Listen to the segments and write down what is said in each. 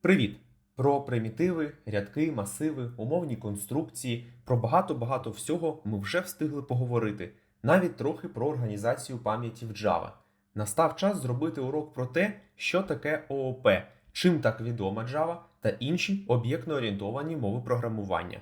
Привіт! Про примітиви, рядки, масиви, умовні конструкції, про багато-багато всього ми вже встигли поговорити, навіть трохи про організацію пам'яті в Java. Настав час зробити урок про те, що таке ООП, чим так відома Java та інші об'єктно-орієнтовані мови програмування.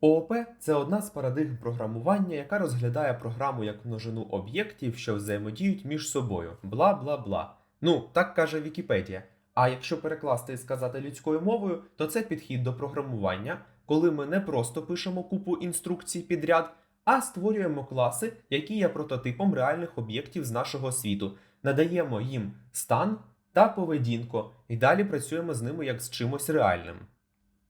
ООП це одна з парадигм програмування, яка розглядає програму як множину об'єктів, що взаємодіють між собою. Бла бла бла. Ну, так каже Вікіпедія. А якщо перекласти і сказати людською мовою, то це підхід до програмування, коли ми не просто пишемо купу інструкцій підряд, а створюємо класи, які є прототипом реальних об'єктів з нашого світу, надаємо їм стан та поведінку, і далі працюємо з ними як з чимось реальним.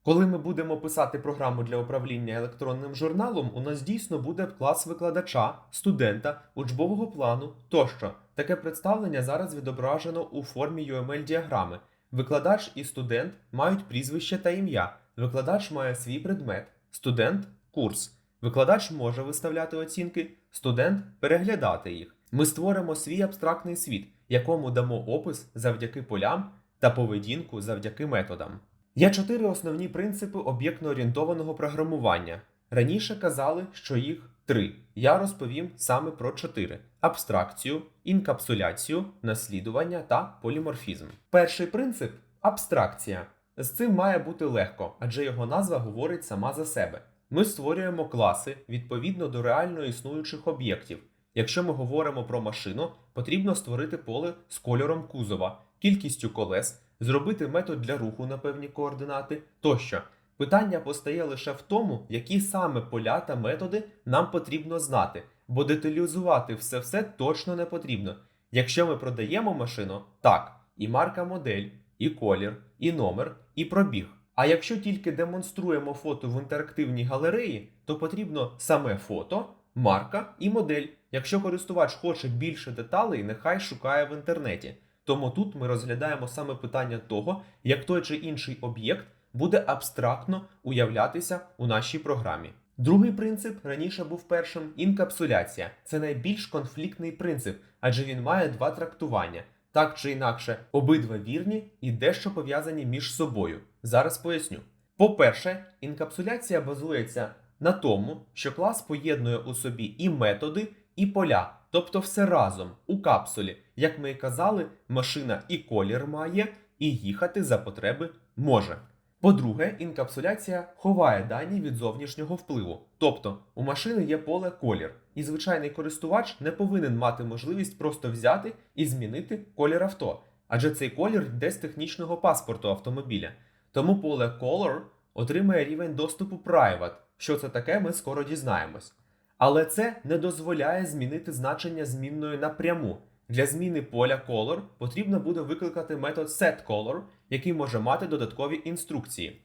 Коли ми будемо писати програму для управління електронним журналом, у нас дійсно буде клас викладача, студента, учбового плану тощо. Таке представлення зараз відображено у формі UML-діаграми. Викладач і студент мають прізвище та ім'я. Викладач має свій предмет, студент курс. Викладач може виставляти оцінки, студент переглядати їх. Ми створимо свій абстрактний світ, якому дамо опис завдяки полям та поведінку завдяки методам. Є чотири основні принципи об'єктно-орієнтованого програмування. Раніше казали, що їх три. Я розповім саме про чотири: абстракцію, інкапсуляцію, наслідування та поліморфізм. Перший принцип абстракція. З цим має бути легко, адже його назва говорить сама за себе. Ми створюємо класи відповідно до реально існуючих об'єктів. Якщо ми говоримо про машину, потрібно створити поле з кольором кузова, кількістю колес, зробити метод для руху на певні координати тощо. Питання постає лише в тому, які саме поля та методи нам потрібно знати, бо деталізувати все все точно не потрібно. Якщо ми продаємо машину, так, і марка модель, і колір, і номер, і пробіг. А якщо тільки демонструємо фото в інтерактивній галереї, то потрібно саме фото, марка і модель. Якщо користувач хоче більше деталей, нехай шукає в інтернеті. Тому тут ми розглядаємо саме питання того, як той чи інший об'єкт буде абстрактно уявлятися у нашій програмі. Другий принцип раніше був першим інкапсуляція. Це найбільш конфліктний принцип, адже він має два трактування. Так чи інакше, обидва вірні і дещо пов'язані між собою. Зараз поясню. По-перше, інкапсуляція базується на тому, що клас поєднує у собі і методи, і поля, тобто все разом у капсулі. Як ми і казали, машина і колір має, і їхати за потреби може. По-друге, інкапсуляція ховає дані від зовнішнього впливу. Тобто у машини є поле колір, і звичайний користувач не повинен мати можливість просто взяти і змінити колір авто, адже цей колір йде з технічного паспорту автомобіля. Тому поле Color отримає рівень доступу Private. Що це таке, ми скоро дізнаємось. Але це не дозволяє змінити значення змінної напряму. Для зміни поля color потрібно буде викликати метод setColor, який може мати додаткові інструкції.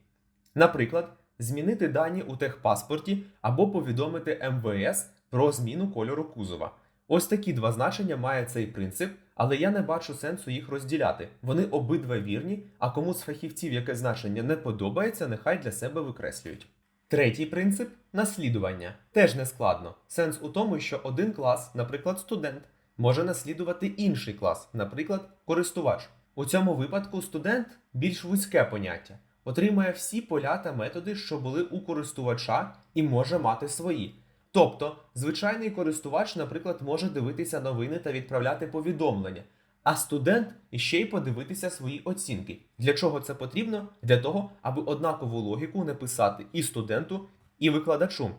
Наприклад, змінити дані у техпаспорті або повідомити МВС про зміну кольору кузова. Ось такі два значення має цей принцип, але я не бачу сенсу їх розділяти. Вони обидва вірні, а кому з фахівців яке значення не подобається, нехай для себе викреслюють. Третій принцип наслідування. Теж не складно. Сенс у тому, що один клас, наприклад, студент, може наслідувати інший клас, наприклад, користувач. У цьому випадку студент більш вузьке поняття, отримає всі поля та методи, що були у користувача, і може мати свої. Тобто, звичайний користувач, наприклад, може дивитися новини та відправляти повідомлення, а студент іще й подивитися свої оцінки. Для чого це потрібно? Для того, аби однакову логіку не писати і студенту, і викладачу.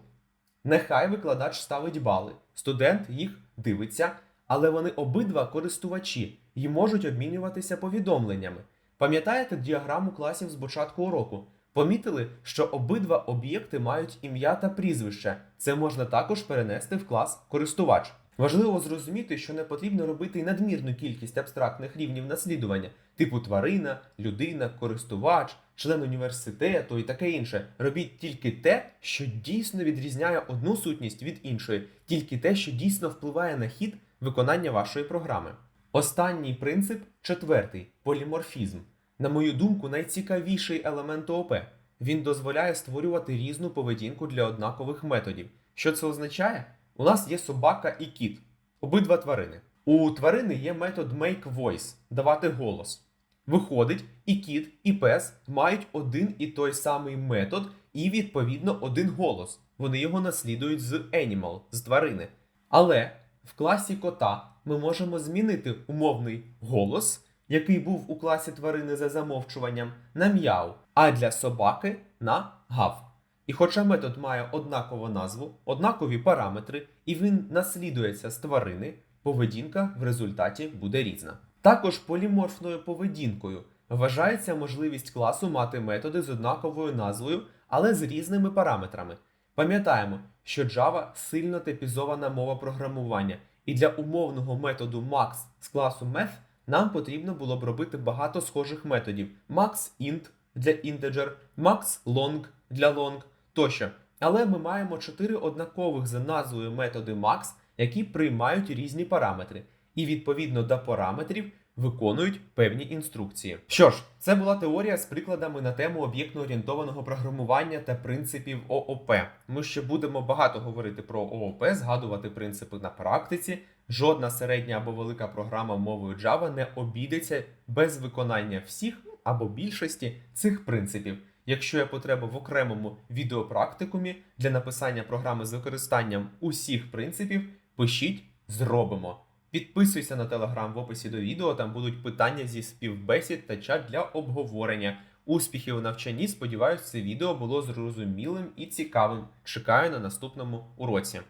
Нехай викладач ставить бали, студент їх дивиться, але вони обидва користувачі і можуть обмінюватися повідомленнями. Пам'ятаєте діаграму класів з початку уроку? Помітили, що обидва об'єкти мають ім'я та прізвище. Це можна також перенести в клас користувач. Важливо зрозуміти, що не потрібно робити надмірну кількість абстрактних рівнів наслідування, типу тварина, людина, користувач, член університету і таке інше. Робіть тільки те, що дійсно відрізняє одну сутність від іншої, тільки те, що дійсно впливає на хід виконання вашої програми. Останній принцип четвертий поліморфізм. На мою думку, найцікавіший елемент ООП. Він дозволяє створювати різну поведінку для однакових методів. Що це означає? У нас є собака і кіт, обидва тварини. У тварини є метод make voice давати голос. Виходить, і кіт, і пес мають один і той самий метод і відповідно один голос. Вони його наслідують з animal, з тварини. Але в класі кота ми можемо змінити умовний голос, який був у класі тварини за замовчуванням, на м'яу, а для собаки на гав. І хоча метод має однакову назву, однакові параметри, і він наслідується з тварини, поведінка в результаті буде різна. Також поліморфною поведінкою вважається можливість класу мати методи з однаковою назвою, але з різними параметрами. Пам'ятаємо, що Java сильно типізована мова програмування, і для умовного методу max з класу math нам потрібно було б робити багато схожих методів: max_int для integer, max_long для long тощо. Але ми маємо чотири однакових за назвою методи max, які приймають різні параметри, і відповідно до параметрів виконують певні інструкції. Що ж, це була теорія з прикладами на тему об'єктно-орієнтованого програмування та принципів ООП. Ми ще будемо багато говорити про ООП, згадувати принципи на практиці. Жодна середня або велика програма мовою Java не обійдеться без виконання всіх або більшості цих принципів. Якщо є потреба в окремому відеопрактикумі для написання програми з використанням усіх принципів, пишіть, зробимо. Підписуйся на телеграм в описі до відео, там будуть питання зі співбесід та чат для обговорення. Успіхів у навчанні. Сподіваюсь, це відео було зрозумілим і цікавим. Чекаю на наступному уроці.